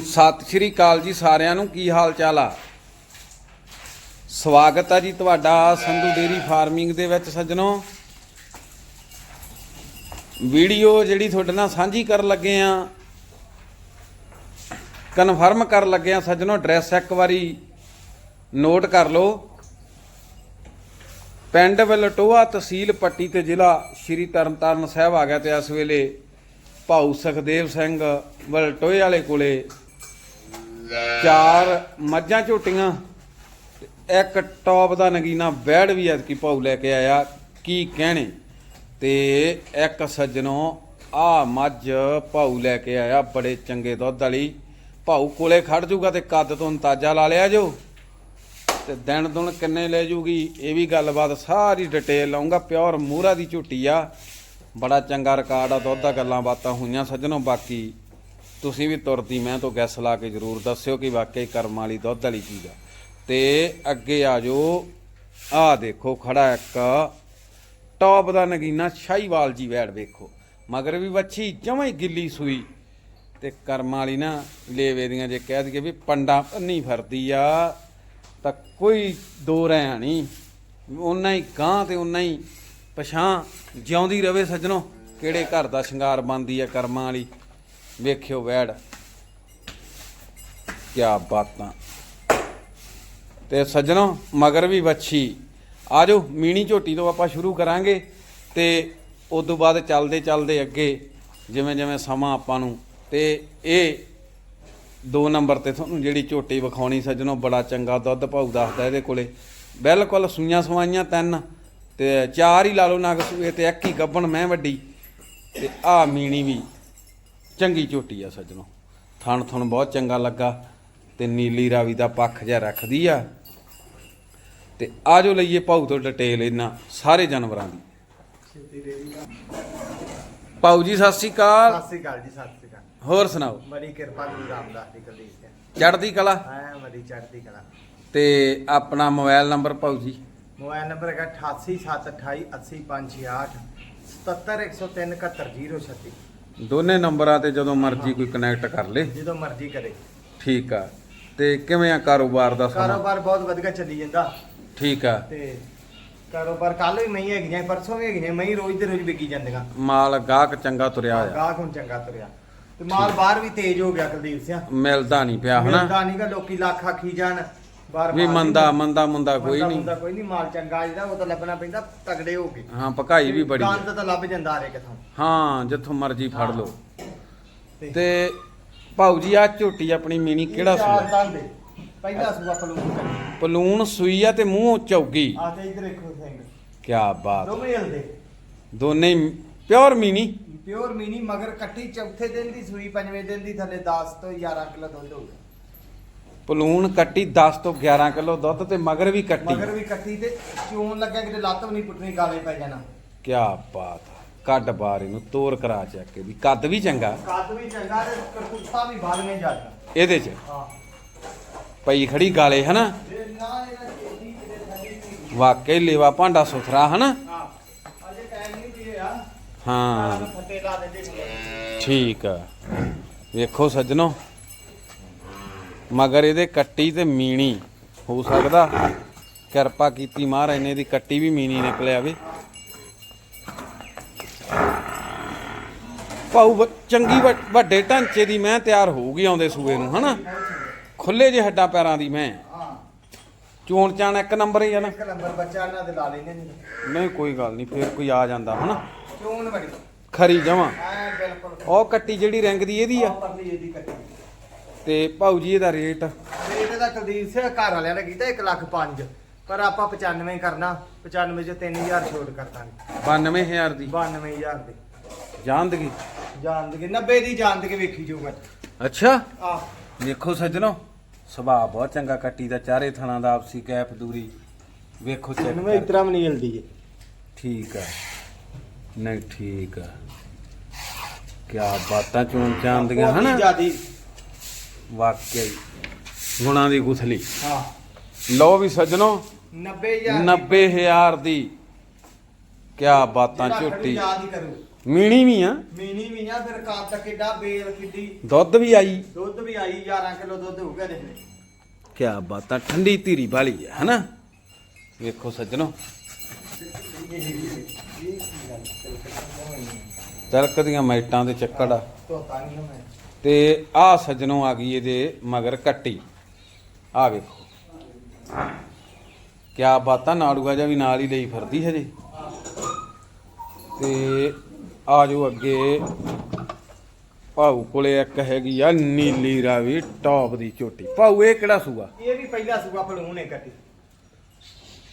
ਸਤਿ ਸ਼੍ਰੀ ਅਕਾਲ ਜੀ ਸਾਰਿਆਂ ਨੂੰ, ਕੀ ਹਾਲ ਚਾਲ ਆ? ਸਵਾਗਤ ਆ ਜੀ ਤੁਹਾਡਾ ਸੰਧੂ ਡੇਰੀ ਫਾਰਮਿੰਗ ਦੇ ਵਿੱਚ ਸੱਜਣੋ। ਵੀਡੀਓ ਜਿਹੜੀ ਤੁਹਾਡੇ ਨਾਲ ਸਾਂਝੀ ਕਰਨ ਲੱਗੇ ਆ ਕਨਫਰਮ ਕਰਨ ਲੱਗੇ ਆ ਸੱਜਣੋ ਐਡਰੈਸ ਇੱਕ ਵਾਰੀ ਨੋਟ ਕਰ ਲਓ। ਪਿੰਡ ਵਲਟੋਆ ਤਹਿਸੀਲ ਪੱਟੀ ਤੇ ਜ਼ਿਲ੍ਹਾ ਸ਼੍ਰੀ ਤਰਨਤਾਰਨ ਸਾਹਿਬ ਆ ਗਿਆ ਤੇ ਇਸ ਵੇਲੇ ਭਾਊ ਸੁਖਦੇਵ ਸਿੰਘ ਵਲਟੋਏ ਵਾਲੇ ਕੋਲੇ ਚਾਰ ਮੱਝਾਂ ਝੋਟੀਆਂ, ਇੱਕ ਟੌਪ ਦਾ ਨਗੀਨਾ ਬੈੜ ਵੀ ਐਤਕੀ ਭਾਊ ਲੈ ਕੇ ਆਇਆ, ਕੀ ਕਹਿਣੇ? ਤੇ ਇੱਕ ਸੱਜਣੋਂ ਆ ਮੱਝ ਭਾਊ ਲੈ ਕੇ ਆਇਆ, ਬੜੇ ਚੰਗੇ ਦੁੱਧ ਵਾਲੀ। ਭਾਊ ਕੋਲੇ ਖੜ ਜੂਗਾ ਤੇ ਕੱਦ ਤੋਂ ਅੰਦਾਜ਼ਾ ਲਾ ਲਿਆ ਜੋ। ਤੇ ਦਿਨ ਦੁਨ ਕਿੰਨੇ ਲੈ ਜੂਗੀ, ਇਹ ਵੀ ਗੱਲਬਾਤ ਸਾਰੀ ਡਿਟੇਲ ਲਾਉਂਗਾ, ਪਿਓਰ ਮੂਰਾ ਦੀ ਝੂਟੀ ਆ। ਬੜਾ ਚੰਗਾ ਰਿਕਾਰਡ ਆ, ਦੁੱਧ ਦਾ ਗੱਲਾਂ ਬਾਤਾਂ ਹੋਈਆਂ ਸੱਜਣੋ, ਬਾਕੀ ਤੁਸੀਂ ਵੀ ਤੁਰਦੀ ਮੈਂ ਤੋਂ ਗੈਸ ਲਾ ਕੇ ਜਰੂਰ ਦੱਸਿਓ ਕਿ ਵਾਕਈ ਕਰਮ ਵਾਲੀ ਦੁੱਧ ਵਾਲੀ ਚੀਜ਼ ਆ। ਤੇ ਅੱਗੇ ਆ ਜੋ ਆ ਦੇਖੋ ਖੜਾ ਇੱਕ ਟੌਪ ਦਾ ਨਗੀਨਾ ਸ਼ਾਹੀਵਾਲ ਜੀ ਵੈੜ ਵੇਖੋ। ਮਗਰ ਵੀ ਵੱਛੀ ਜਮਾਂ ਹੀ ਗਿੱਲੀ ਸੂਈ। ਤੇ ਕਰਮ ਵਾਲੀ ਨਾ ਲੇਵੇ ਦੀਆਂ ਜੇ ਕਹਿ ਦਈਏ ਵੀ ਪੰਡਾ ਨਹੀਂ ਫਰਦੀ ਆ, ਤਾਂ ਕੋਈ ਦੋ ਰਹਿ ਨਹੀਂ। ਉਨਾ ਹੀ ਗਾਂ ਤੇ ਉਨਾ ਹੀ ਪਛਾਂ ਜਿਉਂਦੀ ਰਵੇ ਸੱਜਣੋ। ਕਿਹੜੇ ਘਰ ਦਾ ਸ਼ਿੰਗਾਰ ਬੰਦੀ ਆ ਕਰਮਾਂ ਵਾਲੀ? ਵੇਖਿਓ ਵੈੜ। ਕਿਆ ਬਾਤਾਂ। ਤੇ ਸੱਜਣੋ, ਮਗਰ ਵੀ ਵੱਛੀ। ਆਜੋ, ਮੀਣੀ ਝੋਟੀ ਤੋਂ ਆਪਾਂ ਸ਼ੁਰੂ ਕਰਾਂਗੇ ਤੇ ਉਸ ਤੋਂ ਬਾਅਦ ਚੱਲਦੇ ਚੱਲਦੇ ਅੱਗੇ, ਜਿਵੇਂ ਜਿਵੇਂ ਸਮਾਂ ਆਪਾਂ ਨੂੰ। ਤੇ ਇਹ ਦੋ ਨੰਬਰ ਤੇ ਤੁਹਾਨੂੰ ਜਿਹੜੀ ਝੋਟੀ ਵਿਖਾਉਣੀ ਸੱਜਣੋ, ਬੜਾ ਚੰਗਾ ਦੁੱਧ ਭਾਊ ਦੱਸਦਾ ਇਹਦੇ ਕੋਲੇ। ਬਿਲਕੁਲ ਸੂਈਆਂ ਸਵਾਈਆਂ ਤਿੰਨ, ਤੇ ਚਾਰ ਹੀ ਲਾ ਲਓ ਨਗ ਸੂਏ ਤੇ ਇੱਕ ਹੀ ਗੱਬਣ ਮੈਂ ਵੱਡੀ। ਤੇ ਆ ਮੀਣੀ ਵੀ। ਚੰਗੀ ਝੋਟੀ ਆ ਸੱਜਣੋ। ਥਣ ਥਣ ਬਹੁਤ ਚੰਗਾ ਲੱਗਾ ਤੇ ਨੀਲੀ ਰਾਵੀ ਦਾ ਪੱਖ ਜਿਹਾ ਰੱਖਦੀ ਆ। ਤੇ ਆਜੋ ਲਈਏ ਭਾਊ ਤੋਂ ਡਿਟੇਲ ਇਹਨਾਂ ਸਾਰੇ ਜਾਨਵਰਾਂ ਦੀ। ਭਾਊ ਜੀ ਸਤਿ ਸ਼੍ਰੀ ਅਕਾਲ। ਸਤਿ ਸ੍ਰੀ ਅਕਾਲ ਜੀ ਸਤਿ ਸ੍ਰੀ ਅਕਾਲ। ਹੋਰ ਸੁਣਾਓ? ਬੜੀ ਕਿਰਪਾ ਗੁਰੂ ਰਾਮਦਾਸ ਦੀ ਕਲੀ ਤੇ। ਚੜ੍ਹਦੀ ਕਲਾ? ਆਇਆ ਬੜੀ ਚੜ੍ਹਦੀ ਕਲਾ। ਤੇ ਆਪਣਾ ਮੋਬਾਈਲ ਨੰਬਰ ਭਾਊ ਜੀ? ਮੋਬਾਈਲ ਨੰਬਰ ਹੈਗਾ 8872280568 70103 ਦੋਨੇ ਨੰਬਰਾਂ ਤੇ ਜਦੋਂ ਮਰਜ਼ੀ ਕੋਈ ਕਨੈਕਟ ਕਰ ਲੇ। ਜਦੋਂ ਮਰਜ਼ੀ ਕਰੇ। ਠੀਕ ਆ। ਤੇ ਕਿਵੇਂ ਆ ਕਾਰੋਬਾਰ ਦਾ ਸਮਾਂ? ਕਾਰੋਬਾਰ ਬਹੁਤ ਵਧੀਆ ਚੱਲੀ ਜਾਂਦਾ। ਠੀਕ ਆ। ਤੇ ਕਾਰੋਬਾਰ ਕੱਲ ਵੀ ਮਈ ਹੈਗੀਆਂ ਪਰਸੋਂ ਵੀ ਹੈਗੀਆਂ ਮਈ ਰੋਜ਼ ਦੇ ਰੋਜ਼ ਵਿਕੀ ਜਾਂਦੀਆਂ। ਮਾਲ ਗਾਹਕ ਚੰਗਾ ਤੁਰਿਆ ਆ। ਗਾਹਕ ਹੁਣ ਚੰਗਾ ਤੁਰਿਆ। ਤੇ ਮਾਲ ਬਾਹਰ ਵੀ ਤੇਜ਼ ਹੋ ਗਿਆ ਕੁਲਦੀਪ ਸਿੰਘ ਮਿਲਦਾ ਨਹੀਂ ਪਿਆ ਹਨਾ? ਮਿਲਦਾ ਨਹੀਂਗਾ ਲੋਕੀ ਲੱਖ ਆਖੀ ਜਾਣ। ਵੀ ਮੰਦਾ ਮੰਦਾ ਮੁੰਦਾ ਕੋਈ ਨਹੀਂ। ਮੁੰਦਾ ਕੋਈ ਨਹੀਂ ਮਾਲ ਚੰਗਾ ਜਿਹੜਾ ਉਹ ਤਾਂ ਲੱਭਣਾ ਪੈਂਦਾ ਤਗੜੇ ਹੋ ਕੇ। ਹਾਂ ਪਕਾਈ ਵੀ ਬੜੀ। ਗੰਦ ਤਾਂ ਲੱਭ ਜਾਂਦਾ ਹਰੇ ਕਿਥੋਂ ਹਾਂ ਜਿੱਥੋਂ ਮਰਜ਼ੀ ਫੜ ਲਓ। ਤੇ ਤੇ ਭਾਊ ਜੀ ਆ ਝੋਟੀ ਆਪਣੀ ਮੀਣੀ ਕਿਹੜਾ ਚਾਰ ਸੂਆ? ਦੰਦ ਦੇ। ਪਹਿਲਾ ਸੂਆ ਕਰੀ ਪਲੂਣ ਸੂਈ ਆ ਤੇ ਮੂੰਹ ਚੌਗੀ। ਆ ਤੇ ਇਧਰ ਦੇਖੋ ਸਿੰਘ। ਕੀ ਬਾਤ। ਦੋਵੇਂ ਹਲਦੇ। ਦੋਨੇ ਪਿਓਰ ਮੀਣੀ। ਪਿਓਰ ਮੀਨੀ ਮਗਰ ਕੱਟੀ ਚੌਥੇ ਦਿਨ ਦੀ ਸੂਈ ਪੰਜਵੇਂ ਦਿਨ ਦੀ ਥੱਲੇ 10 ਤੋਂ 11 ਕਿਲੋ ਦੁੱਧ ਹੋਊਗਾ ਪਲੂਣ ਕੱਟੀ 10 ਤੋਂ 11 ਕਿਲੋ ਦੁੱਧ ਤੇ ਮਗਰ ਵੀ ਕੱਟੀ। ਮਗਰ ਵੀ ਕੱਟੀ ਤੇ ਚੂਨ ਲੱਗਿਆ ਕਿਤੇ ਲੱਤ ਵੀ ਨਹੀਂ ਪੁੱਟਣੀ ਗਾਲੇ ਪੈ ਜਾਣਾ। ਕੀ ਬਾਤ ਆ। ਕੱਢ ਬਾਹਰ ਇਹਨੂੰ ਤੋਰ ਕਰਾ ਚੱਕ ਕੇ ਵੀ। ਕੱਦ ਵੀ ਚੰਗਾ। ਕੱਦ ਵੀ ਚੰਗਾ ਤੇ ਕਰਤੂਤਾ ਵੀ ਬਾਲਵੇਂ ਜਾਂਦਾ ਇਹਦੇ 'ਚ? ਹਾਂ। ਪਈ ਖੜੀ ਗਾਲੇ ਹਨਾ? ਜੇ ਨਾ ਇਹਨਾਂ ਚੇਤੀ ਕਿਤੇ ਥੱਲੇ ਨਹੀਂ। ਵਾਕਈ ਲੇਵਾ ਭਾਂਡਾ ਸੁਥਰਾ ਹਨਾ? ਹਾਂ। ਅਜੇ ਟਾਈਮ ਨਹੀਂ ਪੀਏ ਆ ਹਾਂ। ਫੱਟੇ ਲਾ ਦਿੰਦੇ ਸੀ। ਠੀਕ ਆ। ਵੇਖੋ ਸੱਜਣੋ। ਮਗਰ ਇਹਦੇ ਕੱਟੀ ਤੇ ਮੀਣੀ ਹੋ ਸਕਦਾ ਕਿਰਪਾ ਕੀਤੀ ਮਹਾਰਾਜ ਨੇ ਇਹਦੀ ਕੱਟੀ ਵੀ ਮੀਣੀ ਨਿਕਲ ਆਵੇ ਭਾਊ ਵ- ਚੰਗੀ ਵ- ਵੱਡੇ ਢਾਂਚੇ ਦੀ ਮੈਂ ਤਿਆਰ ਹੋਊਗੀ ਆਉਂਦੇ ਸੂਏ ਨੂੰ ਹਨਾ? ਖੁੱਲੇ ਜਿਹੇ ਹੱਡਾਂ ਪੈਰਾਂ ਦੀ ਮੈਂ। ਚੋਣ ਚਾਣ ਇੱਕ ਨੰਬਰ ਹੀ ਆ ਨਾ। ਇੱਕ ਨੰਬਰ ਬੱਚਾ ਇਹਨਾਂ ਦੇ ਲਾ ਲੈਂਦੇ ਨੇ। ਨਹੀਂ ਕੋਈ ਗੱਲ ਨਹੀਂ ਫੇਰ ਕੋਈ ਆ ਜਾਂਦਾ ਹਨਾ? ਚੂਨ ਬੜੀ ਖਰੀ ਜਮਾ ਬਿਲਕੁਲ। ਉਹ ਕੱਟੀ ਜਿਹੜੀ ਰਿੰਗ ਦੀ ਇਹਦੀ ਆ। ਆਹ ਪਰਲੀ ਇਹਦੀ ਕੱਟੀ। ਤੇ ਭਾਊ ਜੀ ਇਹਦਾ ਰੇਟ? ਰੇਟ ਦਾ ਕੁਲਦੀਪ ਸਿੰਘ ਘਰ ਵਾਲਿਆਂ ਨੇ ਕੀਤਾ 1 ਲੱਖ 5 ਪਰ ਆਪਾਂ 95 ਕਰਨਾ 95 ਚ 3000 ਛੋਟ ਕਰ ਦਾਂਗੇ। 92000 ਦੀ? 92000 ਦੇ। ਜਾਣਦਗੀ? ਜਾਣਦੇ 90 ਦੀ ਜਾਣਦੇ ਵੇਖੀ ਜਾਊਗਾ ਅੱਛਾ? ਆ ਵੇਖੋ ਸੱਜਣੋ ਸੁਭਾਅ ਬਹੁਤ ਚੰਗਾ ਕੱਟੀ ਦਾ ਚਾਰੇ ਥਣਾ ਦਾ ਆਪਸੀ ਕੈਪ ਦੂਰੀ। ਵੇਖੋ ਚੈੱਕ ਇਹਨੂੰ ਇਤਰਾ ਵੀ ਨਹੀਂ ਜਲਦੀ ਏ ਠੀਕ ਆ। ਨਹੀਂ ਠੀਕ ਆ। ਕਿਆ ਬਾਤਾਂ ਚੋਂ ਚਾਂਦੀਆਂ ਹਨਾ? ਜਿਆਦੀ ਵਾਕਈ ਗੁਣਾ ਦੀ ਗੁਥਲੀ। ਹਾਂ। ਲਓ ਵੀ ਸੱਜਣੋ 90000 90000 ਦੀ ਕਿਆ ਬਾਤਾਂ ਝੋਟੀ। ਯਾਦ ਹੀ ਕਰੂ। ਮੀਣੀ ਵੀ ਆ। ਮੀਨੀ ਵੀ ਆ ਫਿਰ ਕੱਦ ਕਿੱਡਾ ਬੇਲ ਕਿੱਡੀ ਦੁੱਧ ਵੀ ਆਈ। ਦੁੱਧ ਵੀ ਆਈ 11 ਕਿਲੋ ਦੁੱਧ ਹੋਊਗਾ ਦੇ ਕਿਆ ਬਾਤਾਂ ਠੰਡੀ ਧੀਰੀ ਵਾਲੀ ਹੈ ਹਨਾ? ਵੇਖੋ ਸੱਜਣੋ। ਤਲਕਦੀਆਂ ਮੈਟਾਂ ਦੇ ਚੱਕੜ ਆ। ਤੋਤਾ ਨਹੀਂ ਮੈਂ ਤੇ ਆ ਸੱਜਣੋ ਆ ਗਈ ਇਹਦੇ ਮਗਰ ਕੱਟੀ। ਆ ਵੇਖੋ। ਕਿਆ ਬਾਤਾਂ ਨਾੜੂਆ ਜਿਹਾ ਵੀ ਨਾਲ ਹੀ ਲਈ ਫਿਰਦੀ ਹਜੇ। ਤੇ ਆ ਜੋ ਅੱਗੇ। ਭਾਊ ਕੋਲੇ ਇੱਕ ਹੈਗੀ ਆ ਨੀਲੀ ਰਾਵੀ ਟੌਪ ਦੀ ਝੋਟੀ ਭਾਊ ਇਹ ਕਿਹੜਾ ਸੂਆ? ਇਹ ਵੀ ਪਹਿਲਾ ਸੂਆ ਪਲੂਣ ਨੇ ਕੱਟੀ।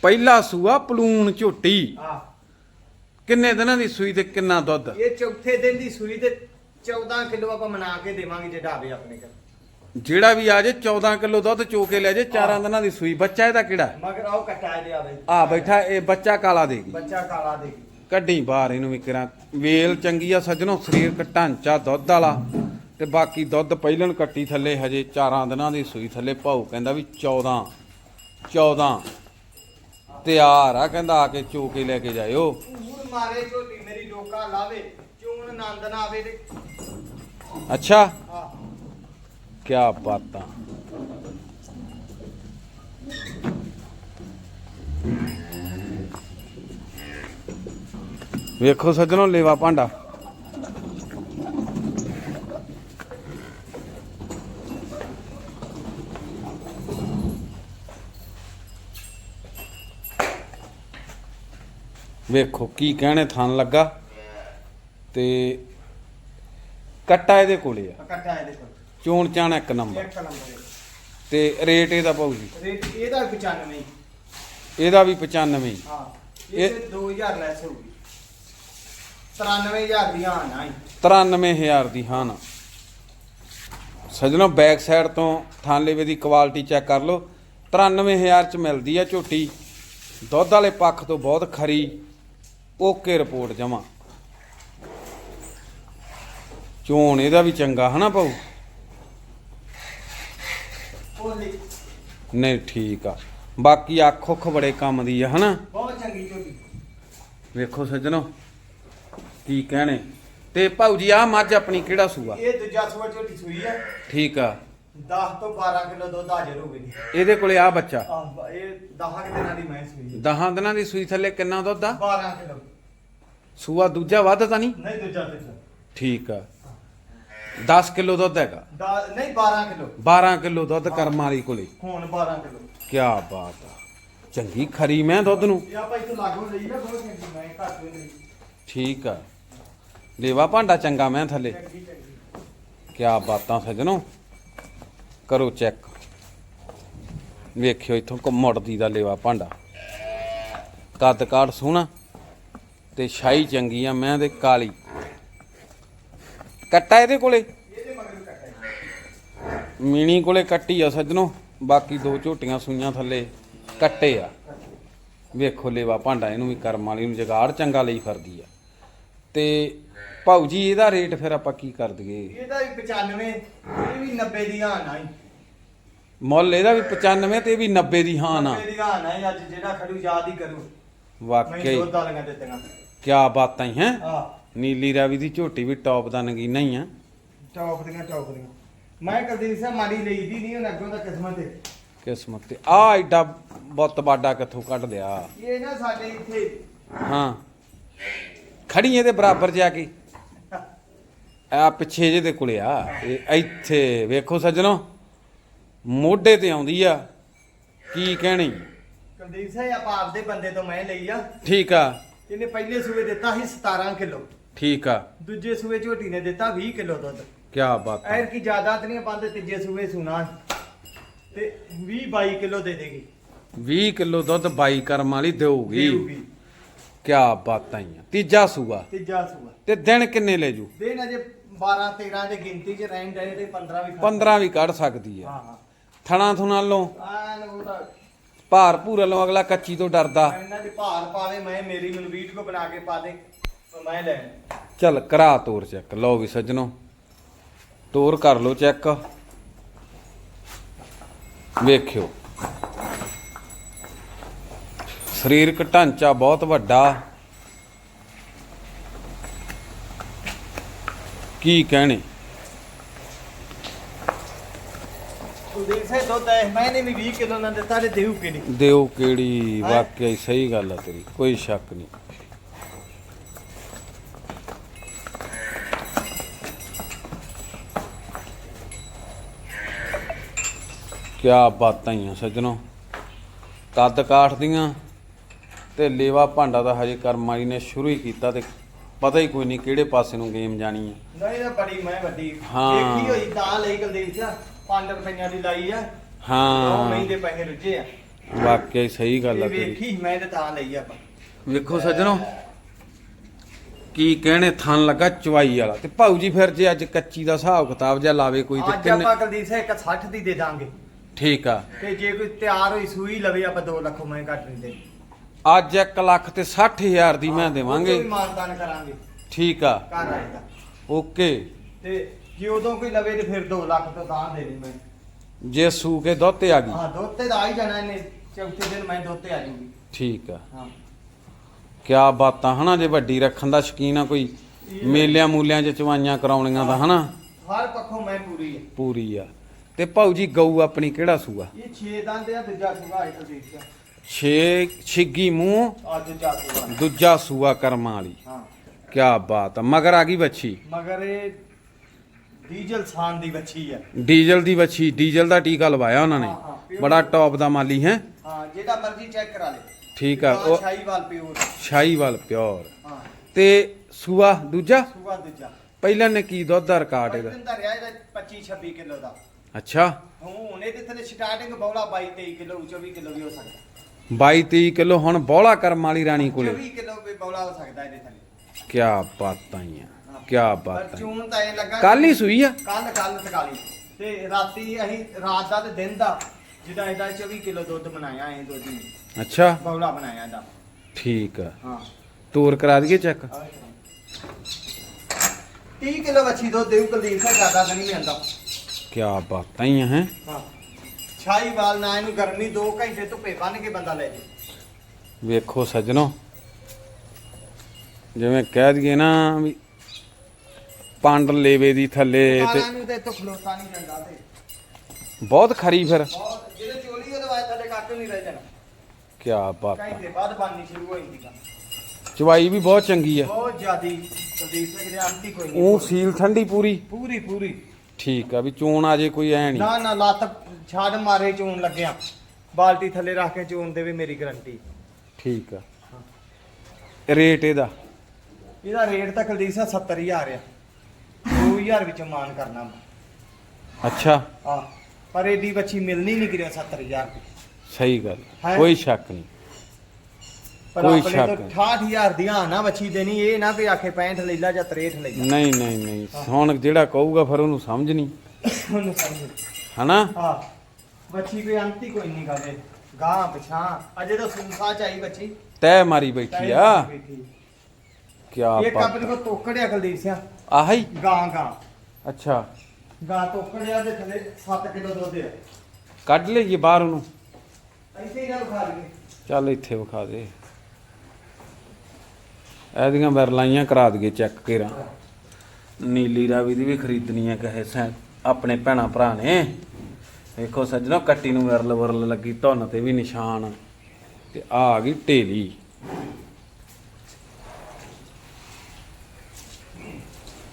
ਪਹਿਲਾ ਸੂਆ ਪਲੂਣ ਝੋਟੀ ਆ ਕਿੰਨੇ ਦਿਨਾਂ ਦੀ ਸੂਈ ਤੇ ਕਿੰਨਾ ਦੁੱਧ? ਇਹ ਚੌਥੇ ਦਿਨ ਦੀ ਸੂਈ ਤੇ 14 ਕਿਲੋ ਆਪਾਂ ਮਨਾ ਕੇ ਦੇਵਾਂਗੇ ਜੇ ਢਾਬੇ ਆਪਣੇ ਘਰ। ਜਿਹੜਾ ਵੀ ਆ ਜੇ 14 ਕਿਲੋ ਦੁੱਧ ਚੋ ਕੇ ਲੈ ਜੇ ਚਾਰਾਂ ਦਿਨਾਂ ਦੀ ਸੂਈ। ਬੱਚਾ ਇਹਦਾ ਕਿਹੜਾ? ਮਗਰ ਆਓ ਕਟਾਏ ਦੇ ਆਵੇ ਆ ਬੈਠਾ ਇਹ ਬੱਚਾ ਕਾਲਾ ਦੇਗੀ ਬੱਚਾ ਕਾਲਾ ਦੇ ਕੱਢੀ ਬਾਹਰ ਇਹਨੂੰ ਵੀ ਕਰਾਂ ਵੇਲ ਚੰਗੀ ਆ ਸੱਜਣੋ ਸਰੀਰਕ ਢਾਂਚਾ ਦੁੱਧ ਵਾਲਾ। ਤੇ ਬਾਕੀ ਦੁੱਧ ਪਹਿਲਣ ਕੱਟੀ ਥੱਲੇ ਹਜੇ ਚਾਰਾਂ ਦਿਨਾਂ ਦੀ ਸੂਈ ਥੱਲੇ। ਭਾਊ ਕਹਿੰਦਾ ਵੀ 14 14 ਤਿਆਰ ਆ ਕਹਿੰਦਾ ਆ ਕੇ ਚੋ ਕੇ ਲੈ ਕੇ ਜਾਇਓ। ਮਾਰੇ ਝੋਟੀ ਮੇਰੀ ਡੋਕਾ ਲਾਵੇ। ਚੂਣ ਆਨੰਦ ਨਾ ਆਵੇ ਤੇ ਅੱਛਾ। ਆ ਕਿਆ ਬਾਤਾਂ ਵੇਖੋ ਸੱਜਣੋ ਲੇਵਾ ਭਾਂਡਾ। ਵੇਖੋ ਕੀ ਕਹਿਣੇ ਥਣ ਲੱਗਾ। ਤੇ ਕੱਟਾ ਇਹਦੇ ਕੋਲੇ ਆ। ਕਟਾਏ ਦੇ ਕੋਲ। ਚੋਣ ਚਾਣ ਇੱਕ ਨੰਬਰ। ਇੱਕ ਨੰਬਰ ਤੇ ਰੇਟ ਇਹਦਾ ਭਾਊ ਜੀ। ਰੇਟ ਇਹਦਾ 95 ਇਹਦਾ ਵੀ 95 ਹਾਂ। ਇਹ- ਇਹ 2000 ਲੈਸ ਹੋਊਗੀ 93000 ਦੀਆਂ ਆਣਾ ਹੀ 93000 ਦੀ ਹਾਂ ਨਾ। ਸਜਣੋ ਬੈਕ ਸਾਈਡ ਤੋਂ ਥਾਨਲੇਵੇ ਦੀ ਕੁਆਲਿਟੀ ਚੈੱਕ ਕਰ ਲਓ। 93000 ਚ ਮਿਲਦੀ ਆ ਝੋਟੀ। ਦੁੱਧ ਵਾਲੇ ਪੱਖ ਤੋਂ ਬਹੁਤ ਖਰੀ। ਓਕੇ ਰਿਪੋਰਟ ਜਮਾ। ਚੋਣ ਇਹਦਾ ਵੀ ਚੰਗਾ ਹਨਾ ਲਈ ਨਹੀਂ ਠੀਕ ਆ। ਬਾਕੀ ਅੱਖ ਉੱਖ ਬੜੇ ਕੰਮ ਦੀ ਆ ਹਨਾ? ਬਹੁਤ ਚੰਗੀ ਝੋਟੀ ਵੇਖੋ ਸੱਜਣੋ ਕੀ ਕਹਿਣੇ। ਤੇ ਭਾਊ ਜੀ ਆ ਮੱਝ ਆਪਣੀ ਕਿਹੜਾ ਸੂਆ? ਇਹ ਦੂਜਾ ਸੂਆ ਝੋਟੀ ਸੂਈ ਆ। ਠੀਕ ਆ। 10 ਤੋਂ 12 ਕਿਲੋ ਦੁੱਧ ਹਾਜ਼ਰ ਹੋਵੇਗੀ ਇਹਦੇ ਕੋਲੇ ਆ ਬੱਚਾ? ਆਹ ਇਹ 10 ਕਿ ਦਿਨਾਂ ਦੀ ਮੈਂ ਸੂਈ ਦਹਾਂ ਦਿਨਾਂ ਦੀ ਸੂਈ ਥੱਲੇ ਕਿੰਨਾ ਦੁੱਧ ਆ? 12 ਕਿਲੋ। ਸੂਆ ਦੂਜਾ ਵੱਧ ਤਾਂ ਨਹੀਂ? ਨਹੀਂ ਦੂਜਾ ਦੂਜਾ। ਠੀਕ ਆ। 10 ਕਿਲੋ ਦੁੱਧ ਹੈਗਾ। ਦਾ- ਨਹੀਂ 12 ਕਿਲੋ। 12 ਕਿਲੋ ਦੁੱਧ ਕਰਮ ਵਾਲੀ ਕੋਲੇ। ਹੁਣ 12 ਕਿਲੋ। ਕੀ ਬਾਤ ਆ। ਚੰਗੀ ਖਰੀ ਮੈਂ ਦੁੱਧ ਨੂੰ। ਇਹ ਆਪਾਂ ਇੱਥੋਂ ਲਾਗੋਂ ਲਈ ਨਾ ਬਹੁਤ ਚੰਗੀ ਮੈਂ ਘੱਟ ਵੀ ਲਈ। ਠੀਕ ਆ। ਲੇਵਾ ਭਾਂਡਾ ਚੰਗਾ ਮੈਂ ਥੱਲੇ। ਚੰਗੀ ਚੰਗੀ। ਕੀ ਬਾਤਾਂ ਸੱਜਣੋ। ਕਰੋ ਚੈੱਕ। ਵੇਖਿਓ ਇਥੋਂ ਮੁੜਦੀ ਦਾ ਲੇਵਾ ਭਾਂਡਾ। ਕੱਦ ਕਾਠ ਸੋਹਣਾ ਤੇ ਸ਼ਾਈ ਚੰਗੀ ਆ ਮੈਂ ਦੇ ਕਾਲੀ। ਕੱਟਾ ਇਹਦੇ ਕੋਲੇ? ਮੀਣੀ ਕੋਲੇ ਕੱਟੀ ਆ ਸੱਜਣੋ। ਬਾਕੀ ਦੋ ਝੋਟੀਆਂ ਸੂਈਆਂ ਥੱਲੇ ਕੱਟੇ ਆ। ਵੇਖੋ ਲੇਵਾ ਭਾਂਡਾ ਇਹਨੂੰ ਵੀ ਕਰਮ ਵਾਲੀ ਨੂੰ ਜਗਾੜ ਚੰਗਾ ਲਈ ਫਿਰਦੀ ਆ। ਤੇ ਭਾਊ ਜੀ ਇਹਦਾ ਰੇਟ ਫਿਰ ਆਪਾਂ ਕੀ ਕਰ ਦਈਏ? ਇਹਦਾ ਵੀ 95 ਇਹ ਵੀ 90 ਦੀ ਹਾਨ ਆਈ ਮੁੱਲ ਇਹਦਾ ਵੀ 95 ਤੇ ਇਹ ਵੀ 90 ਦੀ ਹਾਂ ਨਾ 90 ਦੀ ਹਾਨ ਆਈ ਅੱਜ ਜਿਹੜਾ ਖੜੂ ਯਾਦ ਹੀ ਕਰੂ। ਮੈਂ ਵਾਕਈ ਕਿਆ ਬਾਤਾਂ ਹੀ? ਹੈ। ਨੀਲੀ ਰਾਵੀ ਦੀ ਝੋਟੀ ਵੀ ਟੌਪ ਦਾ ਨਗੀਨਾ ਹੀ ਆ। ਟੌਪ ਦੀਆਂ ਟੌਪ ਦੀਆਂ। ਮੈਂ ਕਦੀ ਸਾ ਮਾੜੀ ਲਈ ਦੀ ਨਹੀਂ ਉਹਨਾਂ ਅੱਗੋਂ ਦਾ ਕਿਸਮਤ ਹੈ ਕਿਸਮਤ ਤੇ। ਆ ਐਡਾ ਬੁੱਤ ਬਾਡਾ ਕਿੱਥੋਂ ਕੱਢ ਲਿਆ ਇਹ ਨਾ ਸਾਡੇ ਇੱਥੇ ਹਾਂ। ਖੜੀ ਇਹਦੇ ਬਰਾਬਰ ਜਾ ਕੇ। ਆ ਪਿੱਛੇ ਜਿਹੇ ਦੇ ਕੋਲੇ ਆ। ਇਹ ਇੱਥੇ ਵੇਖੋ ਸੱਜਣੋ ਮੋਢੇ ਤੇ ਆਉਂਦੀ ਆ। ਕੀ ਕਹਿਣੀ? ਕੁਲਦੀਪ ਸਿੰਘ ਆਪਾਂ ਆਪਦੇ ਬੰਦੇ ਤੋਂ ਮੈਂ ਲਈ ਆ। ਠੀਕ ਆ। ਇਹਨੇ ਪਹਿਲੇ ਸੂਏ ਦਿੱਤਾ ਸੀ 17 ਕਿਲੋ। ਠੀਕ ਆ। ਦੂਜੇ ਸੂਏ ਝੋਟੀ ਨੇ ਦਿੱਤਾ 20 ਕਿਲੋ ਦੁੱਧ। ਕਿਆ ਬਾਤ। ਐਰ ਕੀ ਜ਼ਿਆਦਾ ਤਾਂ ਨਹੀਂ ਪਾਉਂਦੇ ਤੀਜੇ ਸੂਏ ਸੁਣਾ ਤੇ 20 22 ਕਿਲੋ ਦੇ ਦੇਗੀ। 20 ਕਿਲੋ ਦੁੱਧ ਬਾਈ ਕਰਮ ਵਾਲੀ ਦੇਊਗੀ। ਦੇਊਗੀ। ਕਿਆ ਬਾਤਾਂ ਆ ਤੀਜਾ ਸੂਆ। ਤੀਜਾ ਸੂਆ। ਤੇ ਦਿਨ ਕਿੰਨੇ ਲੈ ਜੂ? ਦਿਨ ਅਜੇ 12 13 ਦੇ ਗਿਣਤੀ ਚ ਰਹਿਣ ਦੇ ਤੇ 15 ਵੀ ਖਾ 15 ਵੀ ਕੱਢ ਸਕਦੀ ਆ। ਹਾਂ ਹਾਂ। ਥਣਾ ਥੁਣਾ ਲੋ ਭਾਰ ਭੂਰ ਲੋ ਅਗਲਾ ਕੱਚੀ ਤੋਂ ਡਰਦਾ। ਇਹਨਾਂ ਦੇ ਭਾਰ ਪਾਵੇ ਮੈਂ ਮੇਰੀ ਮੈਨੂੰ ਵੀਡੀਓ ਬਣਾ ਕੇ ਪਾ ਦੇ। ਮੈਂ ਲੈ। ਚੱਲ ਕਰਾ ਤੋਰ ਚੈੱਕ। ਲਓ ਵੀ ਸੱਜਣੋ ਤੋਰ ਕਰ ਲਓ ਚੈੱਕ। ਵੇਖਿਓ। ਸਰੀਰਕ ਢਾਂਚਾ ਬਹੁਤ ਵੱਡਾ। ਕੀ ਕਹਿਣੇ? ਕੁਲਦੀਪ ਸਿੰਘ ਦੁੱਧ ਐ ਮੈਨੇ ਵੀ 20 ਕਿਲੋ ਨਾ ਦਿੱਤਾ ਤੇ ਦੇਊ ਕਿਹੜੀ? ਵਾਕਿਆ ਹੀ ਸਹੀ ਗੱਲ ਆ ਤੇਰੀ ਕੋਈ ਸ਼ੱਕ ਨਹੀਂ। ਕਿਆ ਬਾਤਾਂ ਹੀ ਆ ਸੱਜਣੋ। ਕੱਦ ਕਾਠ ਦੀਆਂ ਤੇ ਲੇਵਾ ਭਾਂਡਾ ਦਾ ਹਜੇ ਕਰਮ ਵਾਲੀ ਨੇ ਸ਼ੁਰੂ ਹੀ ਕੀਤਾ ਤੇ ਪਤਾ ਹੀ ਕੋਈ ਨਹੀਂ ਕਿਹੜੇ ਪਾਸੇ ਨੂੰ ਗੇਮ ਜਾਣੀ ਹੈ ਨਹੀਂ ਤਾਂ ਬੜੀ ਮੈਂ ਵੱਡੀ ਹਾਂ। ਦੇਖੀ ਹੋਈ ਤਾਂ ਲਈ ਕੁਲਦੀਪ ਸਿੰਘ 5 ਰੁਪਈਆਂ ਦੀ ਲਾਈ ਆ। ਉਹ ਹਾਂ ਮਹੀਂ ਦੇ ਪੈਸੇ ਰੁੱਝੇ ਆ। ਵਾਕਿਆ ਹੀ ਸਹੀ ਗੱਲ ਆ ਇਹ ਤੇਰੀ। ਵੇਖੀ ਮੈਂ ਤੇ ਤਾਂ ਲਈ ਆਪਾਂ ਵੇਖੋ ਸੱਜਣੋ ਕੀ ਕਹਿਣੇ ਥਣ ਲੱਗਾ ਚਵਾਈ ਵਾਲਾ। ਤੇ ਭਾਊ ਜੀ ਫਿਰ ਜੇ ਅੱਜ ਕੱਚੀ ਦਾ ਹਿਸਾਬ ਕਿਤਾਬ ਜਿਹਾ ਲਾਵੇ ਕੋਈ ਤੇ ਅੱਜ ਕਿੰਨੇ ਆਪਾਂ ਕੁਲਦੀਪ ਸਿੰਘ ਇੱਕ 60 ਦੀ ਦੇ ਦਾਂਗੇ। ਠੀਕ ਆ। ਤੇ ਜੇ ਕੋਈ ਤਿਆਰ ਹੋਈ ਸੂਈ ਲਵੇ ਆਪਾਂ 2 ਲੱਖ ਮੈਂ ਘੱਟ ਨਹੀਂ ਦੇ ਅੱਜ 1 ਲੱਖ ਤੇ 60000 ਦੀ ਮੈਂ ਦੇਵਾਂਗੇ। ਮਾਨਦਾਨ ਕਰਾਂਗੇ। ਠੀਕ ਆ। ਘਰ ਆਏਗਾ ਓਕੇ। ਤੇ ਜੇ ਉਦੋਂ ਕੋਈ ਲਵੇ ਤੇ ਫਿਰ 2 ਲੱਖ ਤੋਂ ਤਾਂ ਦੇ ਦੇ ਮੈਂ। ਜੇ ਸੂ ਕੇ ਦੁੱਧ ਤੇ ਆ ਗਈ। ਹਾਂ ਦੋਤੇ ਦਾ ਆ ਹੀ ਜਾਣਾ ਇਹਨੇ। ਚੌਥੇ ਦਿਨ ਮੈਂ ਦੋਤੇ ਆ ਜੂਗੀ ਠੀਕ ਆ। ਹਾਂ। ਕਿਆ ਬਾਤਾਂ ਹਨਾ ਜੇ ਵੱਡੀ ਰੱਖਣ ਦਾ ਸ਼ਕੀਨ ਆ ਕੋਈ। ਮੇਲਿਆਂ ਮੂਲਿਆਂ 'ਚ ਚਵਾਈਆਂ ਕਰਾਉਣੀਆਂ ਦਾ ਹਨਾ। ਹਰ ਪੱਖੋਂ ਮੈਂ ਪੂਰੀ ਹੈ ਪੂਰੀ ਆ। ਤੇ ਭਾਊ ਜੀ ਗਊ ਆਪਣੀ ਕਿਹੜਾ ਸੂਆ? ਇਹ 6 ਦੰਦ ਆ ਦੂਜਾ ਸੁਗਾ ਇੱਕ ਦੇਖ 6 ਛਿੱਗੀ ਮੂੰਹ ਆ ਦੂਜਾ ਦੂਜਾ ਸੂਆ ਕਰਮਾਂ ਵਾਲੀ। ਹਾਂ। ਕਿਆ ਬਾਤ ਆ ਮਗਰ ਆ ਗਈ ਬੱਚੀ ਮਗਰ ਇਹ ਡੀਜ਼ਲ ਸਾਨ ਦੀ ਬੱਚੀ ਆ। ਡੀਜ਼ਲ ਦੀ ਬੱਚੀ ਡੀਜ਼ਲ ਦਾ ਟੀਕਾ ਲਵਾਇਆ ਉਹਨਾਂ ਨੇ। ਬੜਾ ਟੌਪ ਦਾ ਮਾਲੀ ਹੈ? ਹਾਂ ਜਿਹੜਾ ਮਰਜ਼ੀ ਚੈੱਕ ਕਰਾ ਲੈ। ਠੀਕ ਆ ਉਹ ਸ਼ਾਹੀਵਾਲ ਪਿਓਰ ਸ਼ਾਹੀਵਾਲ ਪਿਓਰ ਹਾਂ। ਤੇ ਸੂਆ ਦੂਜਾ? ਦੂਜਾ। ਪਹਿਲਾਂ ਨੇ ਕੀ ਦੁੱਧ ਦਾ ਰਿਕਾਰਡ ਇਹਦਾ? 25 26 ਕਿਲੋ ਦਾ। ਅੱਛਾ। ਹੁਣ ਇਹਦੇ ਥੱਲੇ ਸਟਾਰਟਿੰਗ ਬੌਲਾ 22 23 ਕਿਲੋ 24 ਕਿਲੋ ਵੀ ਹੋ ਸਕਦਾ। 22 23 ਕਿਲੋ ਹੁਣ ਬੋਲਾ ਕਰਮ ਵਾਲੀ ਰਾਣੀ ਕੋਲੇ। 24 ਕਿਲੋ ਵੀ ਬੌਲਾ ਹੋ ਸਕਦਾ ਇਹਦੇ ਥੱਲੇ। ਕਿਆ ਬਾਤਾਂ ਹੀ ਆ ਪਰ ਬਾਤਾਂ ਚੂਨ ਤਾਂ ਇਹ ਲੱਗਾ ਕੱਲ ਹੀ ਸੂਈ ਆ। ਕੱਲ ਕੱਲ ਤਕਾਲੀ ਤੇ ਰਾਤੀ ਅਸੀਂ ਰਾਤ ਦਾ ਤੇ ਦਿਨ ਦਾ ਜਿਹਦਾ ਇਹਦਾ 24 ਕਿਲੋ ਦੁੱਧ ਬਣਾਇਆ ਐ ਦੁੱਧ ਹੀ। ਅੱਛਾ। ਬੌਲਾ ਬਣਾਇਆ ਇਹਦਾ। ਠੀਕ ਆ। ਹਾਂ। ਤੋਰ ਕਰਾ ਦਈਏ ਚੈੱਕ। 30 ਕਿਲੋ ਵੱਛੀ ਦੁੱਧ ਦੇਉ ਕੁਲਦੀਪ ਸਿੰਘ ਜ਼ਿਆਦਾ ਤਾਂ ਨਹੀਂ ਮਿਲਦਾ। ਕਿਆ ਬਾਤਾਂ ਹੀ ਹੈ? ਹਾਂ। ਛਾਈਵਾਲ ਨਾ ਇਹਨੂੰ ਗਰਮੀ 2 ਘੰਟੇ ਧੁੱਪੇ ਬੰਨ ਕੇ ਬੰਦਾ ਲੈ ਜੇ। ਵੇਖੋ ਸੱਜਣੋ ਜਿਵੇਂ ਕਹਿ ਦਈਏ ਨਾ ਵੀ ਪੰਡ ਲੇਵੇ ਦੀ ਥੱਲੇ ਤੇ ਕਾਰਾਂ ਨੂੰ ਤੇ ਇੱਥੋਂ ਖਲੋਤਾ ਨਹੀਂ ਜਾਂਦਾ ਤੇ। ਬਹੁਤ ਖਰੀ ਫਿਰ। ਬਹੁਤ ਜਿਹੜੇ ਚੋਲੀ ਉਹਦੇ ਵਾਏ ਥੱਲੇ ਕੱਟ ਨਹੀਂ ਰਹਿ ਜਾਣਾ। ਕਿਆ ਬਾਤਾਂ ਘੰਟੇ ਬਾਅਦ ਬਣਨੀ ਸ਼ੁਰੂ ਹੋ ਜਾਂਦੀ ਗਾ ਚਵਾਈ ਵੀ ਬਹੁਤ ਚੰਗੀ ਆ। ਬਹੁਤ ਜ਼ਿਆਦੀ ਕੁਲਦੀਪ ਸਿੰਘ ਦੇ ਅੰਤੀ ਕੋਈ ਨਹੀਂ। ਉਹ ਸੀਲ ਠੰਡੀ ਪੂਰੀ। ਪੂਰੀ ਪੂਰੀ। ਠੀਕ ਆ ਵੀ ਚੋਣ ਆ ਜੇ ਕੋਈ ਐ ਨਹੀਂ ਨਾ ਨਾ ਲੱਤ ਛਾੜ ਮਾਰੇ ਚੂਨ ਲੱਗਿਆ ਬਾਲਟੀ ਥੱਲੇ ਰੱਖ ਕੇ ਚੂਨ ਦੇ ਵੀ ਮੇਰੀ ਗਰੰਟੀ ਠੀਕ ਆ। ਰੇਟ ਇਹਦਾ? ਇਹਦਾ ਰੇਟ ਤਾਂ ਕੁਲਦੀਪ ਸਿੰਘ 70000 ਆ। 2000 ਵਿੱਚੋਂ ਮਾਨ ਕਰਨਾ ਮੈਂ। ਅੱਛਾ। ਆ ਪਰ ਏਡੀ ਬੱਚੀ ਮਿਲਣੀ ਨਹੀਂ ਕਿਰਿਆ 70000 ਦੀ। ਸਹੀ ਗੱਲ। ਹੈ। ਕੋਈ ਸ਼ੱਕ ਨਹੀਂ ਪਰ ਕੋਈ ਆਪਣੇ ਸ਼ੱਕ ਤੋਂ ਨਹੀਂ। 68000 ਦੀਆਂ ਨਾ ਬੱਚੀ ਦੇਣੀ ਇਹ ਨਾ ਵੀ ਆਖੇ 65 ਲੈ ਲਾ ਜਾਂ 63 ਲੈ ਲਾ। ਨਹੀਂ ਨਹੀਂ ਨਹੀਂ। ਹੁਣ ਜਿਹੜਾ ਕਹੂਗਾ ਫਿਰ ਉਹਨੂੰ ਸਮਝ ਨਹੀਂ। ਉਹਨੂੰ ਸਮਝ ਹਨਾ? ਹਾਂ। ਬੱਚੀ ਕੋਈ ਅੰਤੀ ਕੋਈ ਨਹੀਂ ਗਾਲੇ ਗਾਂ ਪਛਾਂ ਅਜੇ ਤਾਂ ਸੁਨਸਾ ਚਾਈ ਬੱਚੀ ਤੈ ਮਾਰੀ ਬੈਠੀ ਆ। ਬੈਠੀ। ਕਿਆ ਬਾਤ। ਆਪਣੇ ਕੋ ਤੋਕੜਿਆ ਕੁਲਦੀਪ ਸਿੰਘ ਆਹੀ ਗਾਂ ਗਾਂ ਅੱਛਾ। ਗਾਂ ਤੋਕੜਿਆ ਦੇ ਥੱਲੇ 7 ਕਿਲੋ ਦੁੱਧ ਹੈ ਕੱਢ ਲਈਏ ਬਾਹਰ ਉਹਨੂੰ। ਇੱਥੇ ਹੀ ਨਾ ਉਖਾ ਲਈਏ ਚੱਲ ਇੱਥੇ ਵਿਖਾ ਦੇ। ਇਹਦੀਆਂ ਬਰਲਾਈਆਂ ਕਰਾ ਦਈਏ ਚੈੱਕ ਕੇਰਾ। ਨੀਲੀ ਰਾਵੀ ਦੀ ਵੀ ਖਰੀਦਣੀ ਹੈ ਕਹੇ ਸੈਂ ਆਪਣੇ ਭੈਣਾ ਭਰਾ ਨੇ। ਵੇਖੋ ਸੱਜਣੋ ਕੱਟੀ ਨੂੰ ਵਿਰਲ ਵਿਰਲ ਲੱਗੀ ਧੁੰਨ ਤੇ ਵੀ ਨਿਸ਼ਾਨ। ਤੇ ਆ ਆ ਗਈ ਢੇਲੀ।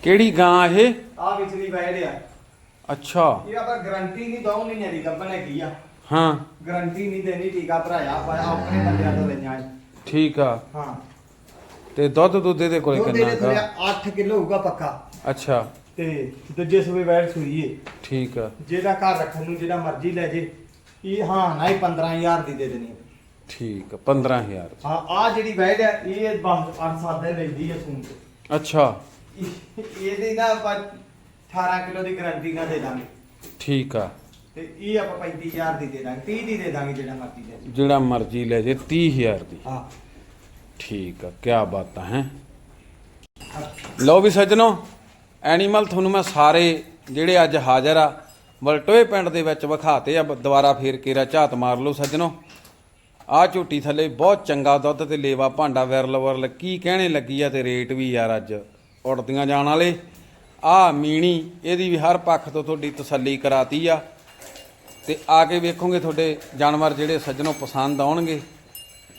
ਕਿਹੜੀ ਗਾਂ ਇਹ? ਆ ਵਿਚਲੀ ਬੈਠ ਆ ਅੱਛਾ। ਇਹ ਆਪਾਂ ਗਾਰੰਟੀ ਨਹੀਂ ਦੋ ਮਹੀਨਿਆਂ ਦੀ ਗੱਬਨ ਹੈਗੀ ਆ। ਹਾਂ। ਗਾਰੰਟੀ ਨਹੀਂ ਦੇਣੀ ਟੀਕਾ ਭਰਾਇਆ ਆਪਾਂ ਆਪਣੇ ਬੰਦਿਆਂ ਤੋਂ ਇਹ। ਠੀਕ ਆ। ਹਾਂ। ਤੇ ਦੁੱਧ ਦੁੱਧ ਦੇ ਕੋਲੇ ਦੁੱਧ ਕਿੰਨਾ ਇਹਦੇ ਥੱਲੇ ਕਾ 8 ਕਿਲੋ ਹੋਊਗਾ ਪੱਕਾ। ਅੱਛਾ। ਤੇ ਦੂਜੇ ਸੂਬੇ ਬੈਠ ਸੂਈਏ। ਠੀਕ ਆ। ਜਿਹਦਾ ਘਰ ਰੱਖਣ ਨੂੰ ਜਿਹੜਾ ਮਰਜ਼ੀ ਲੈ ਜੇ ਇਹ ਹਾਂ ਨਾ ਹੀ 15000 ਦੀ ਦੇ ਦੇਣੀ। ਆ। ਠੀਕ ਆ 15000 ਹਾਂ ਆ ਜਿਹੜੀ ਬੈਡ ਆ ਇਹ ਬਸ 8 ਦੇ ਲੈਂਦੀ ਆ ਸੂਨ ਤੋਂ। ਅੱਛਾ। ਇਹ- ਇਹਦੀ ਨਾ ਆਪਾਂ 18 ਕਿਲੋ ਦੀ ਗਾਰੰਟੀ ਨਾ ਦੇ ਦਾਂਗੇ। ਠੀਕ ਆ। ਤੇ ਇਹ ਆਪਾਂ 35000 ਦੀ ਦੇ ਦਾਂਗੇ 30 ਦੀ ਦੇ ਦਾਂਗੇ ਜਿਹੜਾ ਮਰਜ਼ੀ ਲੈ ਜੇ। ਜਿਹੜਾ ਮਰਜ਼ੀ ਲੈ ਜੇ 30000 ਦੀ। ਹਾਂ। ਠੀਕ ਆ ਕੀ ਬਾਤਾਂ ਹੈ। ਲਓ ਵੀ ਸੱਜਣੋ, ਐਨੀਮਲ ਤੁਹਾਨੂੰ ਮੈਂ ਸਾਰੇ ਜਿਹੜੇ ਅੱਜ ਹਾਜ਼ਰ ਆ, ਵਲਟੋਏ ਪਿੰਡ ਦੇ ਵਿੱਚ ਵਿਖਾਤੇ ਆ, ਬ- ਦੁਬਾਰਾ ਫੇਰ ਕੇਰਾ ਝਾਤ ਮਾਰ ਲਓ ਸੱਜਣੋ। ਆ ਝੋਟੀ ਥੱਲੇ ਬਹੁਤ ਚੰਗਾ ਦੁੱਧ ਤੇ ਲੇਵਾ ਭਾਂਡਾ ਵਿਰਲ ਵਰਲ, ਕੀ ਕਹਿਣੇ ਲੱਗੀ ਆ ਤੇ ਰੇਟ ਵੀ ਯਾਰ ਅੱਜ ਉੜਦੀਆਂ ਜਾਣ ਵਾਲੇ। ਆ ਮੀਣੀ, ਇਹਦੀ ਵੀ ਹਰ ਪੱਖ ਤੋਂ ਤੁਹਾਡੀ ਤਸੱਲੀ ਕਰਾਤੀ ਆ। ਤੇ ਆ ਕੇ ਵੇਖੋਗੇ ਤੁਹਾਡੇ ਜਾਨਵਰ ਜਿਹੜੇ ਸੱਜਣੋਂ ਪਸੰਦ ਆਉਣਗੇ।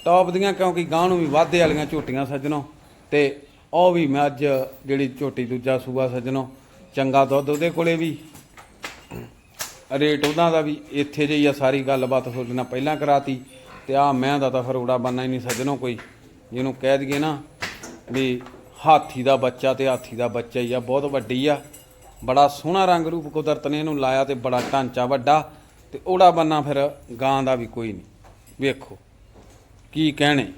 ਟੌਪ ਦੀਆਂ ਕਿਉਂਕਿ ਗਾਂ ਨੂੰ ਵੀ ਵਾਧੇ ਵਾਲੀਆਂ ਝੋਟੀਆਂ ਸੱਜਣੋ ਤੇ ਉਹ ਵੀ ਮੈਂ ਅੱਜ ਜਿਹੜੀ ਝੋਟੀ ਦੂਜਾ ਸੂਆ ਸੱਜਣੋਂ, ਚੰਗਾ ਦੁੱਧ ਉਹਦੇ ਕੋਲੇ ਵੀ। ਰੇਟ ਉਹਨਾਂ ਦਾ ਵੀ ਇੱਥੇ ਜਿਹੀ ਆ, ਸਾਰੀ ਗੱਲਬਾਤ ਤੁਹਾਡੇ ਨਾਲ ਪਹਿਲਾਂ ਕਰਾਤੀ ਤੇ ਆ ਮੈਂ ਦਾ ਤਾਂ ਫਿਰ ਉੜਾ ਬੰਨਾ ਹੀ ਨਹੀਂ ਸੱਜਣੋਂ ਕੋਈ। ਜਿਹਨੂੰ ਕਹਿ ਦਈਏ ਨਾ ਵੀ ਹਾਥੀ ਦਾ ਬੱਚਾ ਤੇ ਹਾਥੀ ਦਾ ਬੱਚਾ ਹੀ ਆ, ਬਹੁਤ ਵੱਡੀ ਆ। ਬੜਾ ਸੋਹਣਾ ਰੰਗ ਰੂਪ ਕੁਦਰਤ ਨੇ ਇਹਨੂੰ ਲਾਇਆ ਤੇ ਬੜਾ ਢਾਂਚਾ ਵੱਡਾ ਤੇ ਉੜਾ ਬੰਨਾ ਫਿਰ ਗਾਂ ਦਾ ਵੀ ਕੋਈ ਨਹੀਂ। ਵੇਖੋ। ਕੀ ਕਹਿਣੇ?